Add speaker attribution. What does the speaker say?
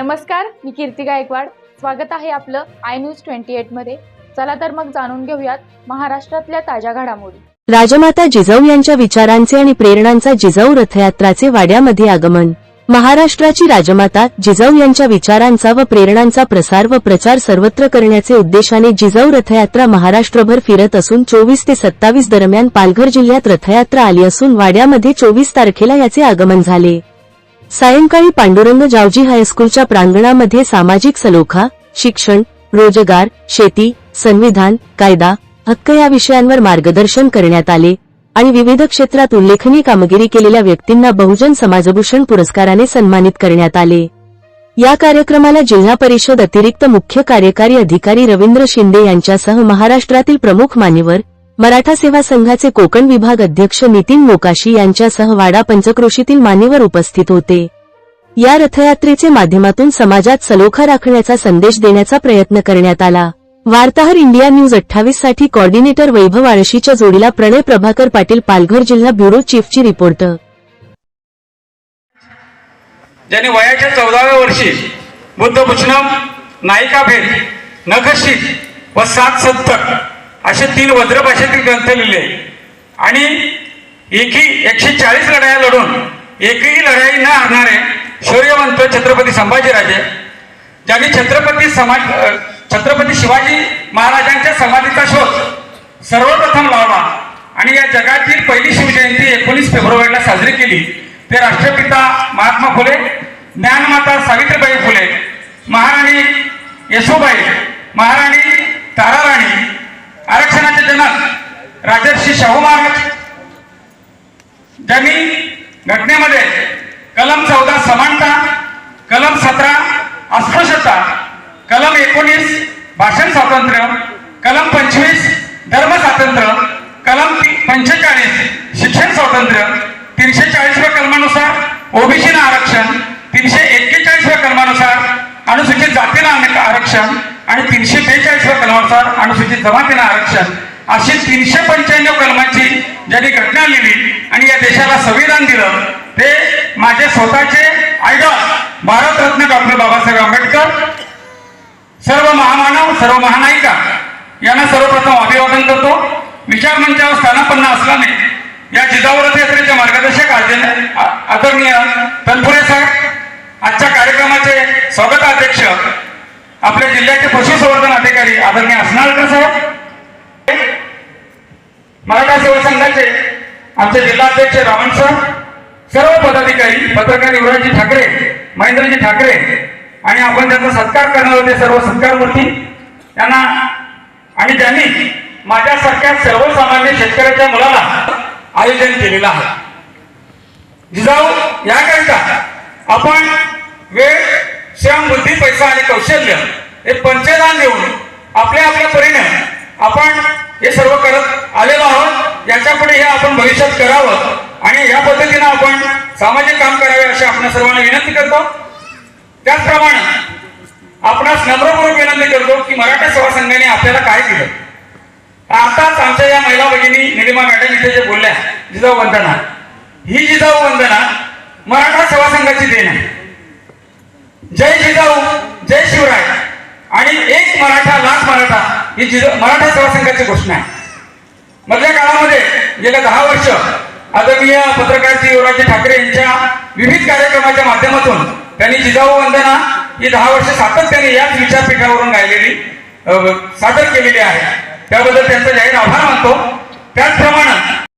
Speaker 1: नमस्कार मी कीर्ती गायकवाड. स्वागत आहे आपलं आय न्यूज ट्वेंटी एटमध्ये. चला तर मग जाणून घेऊयात महाराष्ट्रातल्या ताज्या घडामोडी.
Speaker 2: राजमाता जिजाऊ यांच्या विचारांचे आणि प्रेरणांचा जिजाऊ रथयात्राचे वाड्यामध्ये आगमन. महाराष्ट्राची राजमाता जिजाऊ यांच्या विचारांचा व प्रेरणांचा प्रसार व प्रचार सर्वत्र करण्याचे उद्देशाने जिजाऊ रथयात्रा महाराष्ट्रभर फिरत असून चोवीस ते सत्तावीस दरम्यान पालघर जिल्ह्यात रथयात्रा आली असून वाड्यामध्ये चोवीस तारखेला याचे आगमन झाले. सायंकाळी पांडुरंग जावजी हायस्कूलच्या प्रांगणामध्ये सामाजिक सलोखा शिक्षण रोजगार शेती संविधान कायदा हक्क या विषयांवर मार्गदर्शन करण्यात आले आणि विविध क्षेत्रात उल्लेखनीय कामगिरी केलेल्या व्यक्तींना बहुजन समाजभूषण पुरस्काराने सन्मानित करण्यात आले. या कार्यक्रमाला जिल्हा परिषद अतिरिक्त मुख्य कार्यकारी अधिकारी रवींद्र शिंदे यांच्यासह महाराष्ट्रातील प्रमुख मान्यवर मराठा सेवा संघाचे कोकण विभाग अध्यक्ष नितीन मोकाशी यांच्यासह वाडा पंचक्रोशीतील मान्यवर उपस्थित होते. या रथयात्रेचे माध्यमातून समाजात सलोखा राखण्याचा संदेश देण्याचा प्रयत्न करण्यात आला. वार्ताहर इंडिया न्यूज अठ्ठावीससाठी कॉर्डिनेटर वैभव आळशीच्या जोडीला प्रणय प्रभाकर पाटील पालघर जिल्हा ब्युरो चीफची रिपोर्ट.
Speaker 3: ज्यांनी वयाच्या चौदाव्या वर्षी बुद्धभूषणम नायिका भेट नखशी व सात सत्तर असे तीन वज्र भाषेतील ग्रंथ लिहिले. आणि एकही एकशे चाळीस लढाया लढून एकही लढाई न हरणारे शौर्यवंत छत्रपती संभाजीराजे ज्यांनी छत्रपती समाज छत्रपती शिवाजी महाराजांच्या समाधीचा शोध सर्वप्रथम लावला आणि या जगातील पहिली शिवजयंती एकोणीस फेब्रुवारीला साजरी केली. ते राष्ट्रपिता महात्मा फुले ज्ञानमाता सावित्रीबाई फुले महाराणी यशोबाई महाराणी राजर्षी शाहू महाराज ज्यांनी घटनेमध्ये कलम चौदा समानता कलम सतरा अस्पृश्यता कलम एकोणीस भाषण स्वातंत्र्य कलम पंचवीस धर्म स्वातंत्र्य कलम पंचेचाळीस शिक्षण स्वातंत्र्य तीनशे चाळीसव्या कलमानुसार ओबीसी आरक्षण तीनशे एक्केचाळीसव्या कलमानुसार अनुसूचित जातीला आरक्षण आणि तीनशे बेचाळीसव्या कलमानुसार अनुसूचित जमातीला आरक्षण. अशी तीनशे पंच्याण्णव कलमाची ज्यांनी घटना लिहिली आणि या देशाला संविधान दिलं ते माझे स्वतःचे आयडॉल भारतरत्न डॉक्टर बाबासाहेब आंबेडकर सर्व महामानव सर्व महानायिका. यांना सर्वप्रथम अभिवादन करतो. विचार मंचावर स्थानापन्न असल्याने या जिजाऊ रथयात्रेचे मार्गदर्शक आदरणीय- तनपुरे साहेब आजच्या कार्यक्रमाचे स्वागताध्यक्ष आपल्या जिल्ह्याचे पशुसंवर्धन अधिकारी आदरणीय असनाळकर साहेब मराठा सेवा संघाचे आमचे जिल्हाध्यक्ष रावण सर सर्व पदाधिकारी पत्रकार युवराजजी ठाकरे महेंद्रजी ठाकरे आणि आपण त्यांचा सत्कार करणार होते सर्व सत्कारवरती त्यांना आणि त्यांनी माझ्यासारख्या सर्वसामान्य शेतकऱ्याच्या मुलाला आयोजन केलेलं आहे. जिजाऊ याकरिता आपण वेळ श्रम बुद्धी पैसा आणि कौशल्य हे पंचदान देऊन आपल्या आपल्या परीने आपण हे सर्व करत आलेलो आहोत. याच्यापुढे हे आपण भविष्यात करावं आणि या पद्धतीनं आपण सामाजिक काम करावे अशी आपण सर्वांना विनंती करतो. त्याचप्रमाणे आपणास नम्रपूर्वक विनंती करतो की मराठा सेवा संघाने आपल्याला काय दिलं? आताच आमच्या या महिला भगिनी निलिमा मॅडम इथे जे बोलल्या जिजाऊ वंदना. ही जिजाऊ वंदना मराठा सेवा संघाची देण आहे. जय जिजाऊ जय शिवराय. आणि एक मराठा लाख मराठा ही जिजा मराठा सेवा संघाची घोषणा आहे. मधल्या काळामध्ये गेल्या दहा वर्ष आदरणीय पत्रकार युवराज ठाकरे यांच्या विविध कार्यक्रमाच्या माध्यमातून त्यांनी जिजाऊ वंदना ही दहा वर्ष सातत्याने याच विचारपीठावरून गायलेली सादर केलेली आहे. त्याबद्दल त्यांचा जाहीर आभार मानतो. त्याचप्रमाणे